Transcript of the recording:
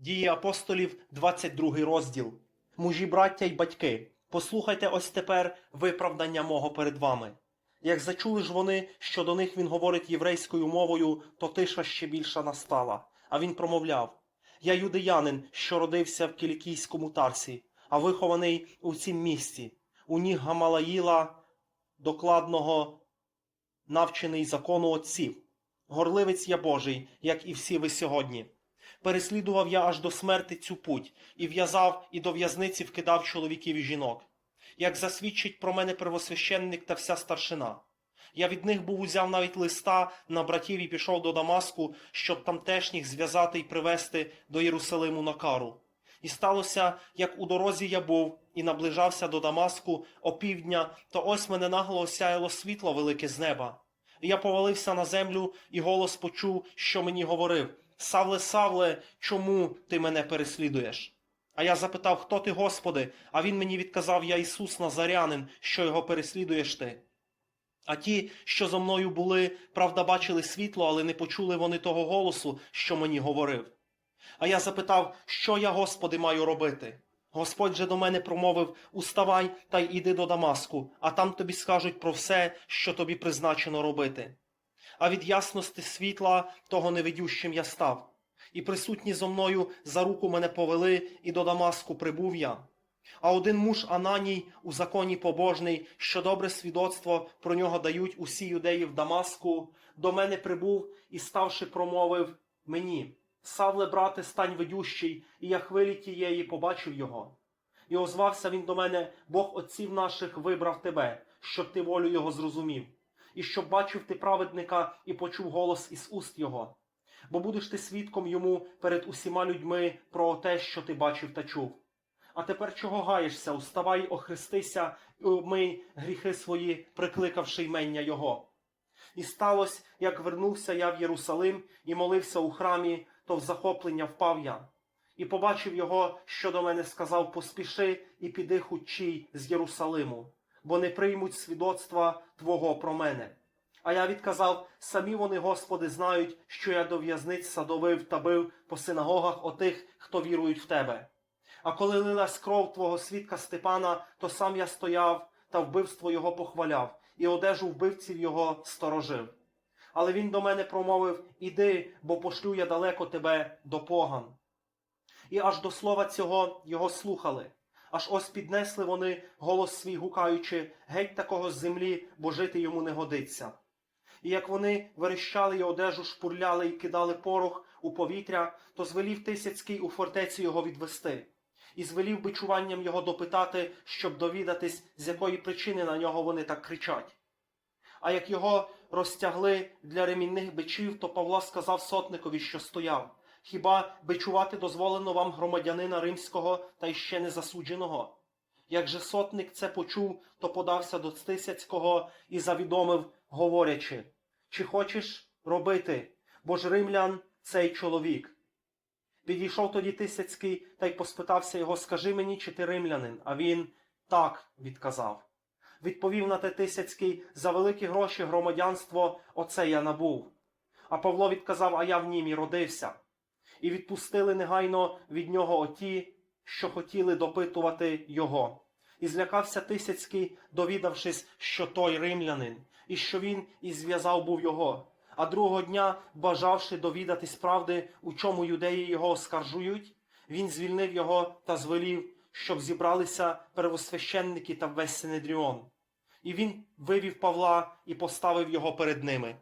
Дії апостолів, 22 розділ. Мужі, браття й батьки, послухайте ось тепер виправдання мого перед вами. Як зачули ж вони, що до них він говорить єврейською мовою, то тиша ще більша настала. А він промовляв: Я юдеянин, що родився в Кілікійському тарсі, а вихований у цім місті, у ніг Гамалаїла, докладного, навчений закону отців. Горливець я Божий, як і всі ви сьогодні. Переслідував я аж до смерти цю путь, і в'язав, і до в'язниці вкидав чоловіків і жінок. Як засвідчить про мене первосвященник та вся старшина. Я від них був узяв навіть листа на братів і пішов до Дамаску, щоб тамтешніх зв'язати і привезти до Єрусалиму на кару. І сталося, як у дорозі я був і наближався до Дамаску опівдня, то ось мене нагло осяяло світло велике з неба. Я повалився на землю, і голос почув, що мені говорив: Савле, Савле, чому ти мене переслідуєш? А я запитав, хто ти, Господи? А він мені відказав: Я Ісус Назарянин, що його переслідуєш ти. А ті, що зо мною були, правда, бачили світло, але не почули вони того голосу, що мені говорив. А я запитав, що я, Господи, маю робити? Господь же до мене промовив: Уставай та й іди до Дамаску, а там тобі скажуть про все, що тобі призначено робити. А від ясності світла того невидющим я став, і присутні зо мною за руку мене повели, і до Дамаску прибув я. А один муж Ананій у законі побожний, що добре свідоцтво про нього дають усі юдеї в Дамаску, до мене прибув і, ставши, промовив мені: Савле, брате, стань ведющий, і я хвилі тієї побачив його. І озвався він до мене, Бог отців наших вибрав тебе, щоб ти волю його зрозумів, і щоб бачив ти праведника і почув голос із уст його. Бо будеш ти свідком йому перед усіма людьми про те, що ти бачив та чув. А тепер чого гаєшся? Уставай, охрестися і обмий гріхи свої, прикликавши ймення Його. І сталося, як вернувся я в Єрусалим і молився у храмі, то в захоплення впав я. І побачив його, що до мене сказав: Поспіши і піди хутчій з Єрусалиму, бо не приймуть свідоцтва Твого про мене. А я відказав: самі вони, Господи, знають, що я до в'язниць садовив та бив по синагогах отих, хто вірують в Тебе. А коли лилась кров твого свідка Степана, то сам я стояв та вбивство його похваляв, і одежу вбивців його сторожив. Але він до мене промовив Іди, бо пошлю я далеко тебе до поган. І аж до слова цього його слухали. Аж ось піднесли вони голос свій гукаючи геть такого з землі, бо жити йому не годиться. І як вони верещали й одежу, шпурляли і кидали порох у повітря, то звелів Тисяцький у фортецю його відвести і звелів бичуванням його допитати, щоб довідатись, з якої причини на нього вони так кричать. А як його розтягли для ремінних бичів, то Павло сказав сотникові, що стояв Хіба бичувати дозволено вам громадянина римського та ще не засудженого? Як же сотник це почув, то подався до Стисяцького і завідомив, говорячи Чи хочеш робити, бо ж римлян цей чоловік? Підійшов тоді Тисяцький та й поспитався його, скажи мені, чи ти римлянин? А він так відказав. Відповів на те Тисяцький, за великі гроші громадянство оце я набув. А Павло відказав, а я в нім і родився. І відпустили негайно від нього оті, що хотіли допитувати його. І злякався Тисяцький, довідавшись, що той римлянин, і що він і зв'язав був його. А другого дня, бажавши довідатись правди, у чому юдеї його оскаржують, він звільнив його та звелів, щоб зібралися первосвященники та весь Синедріон. І він вивів Павла і поставив його перед ними.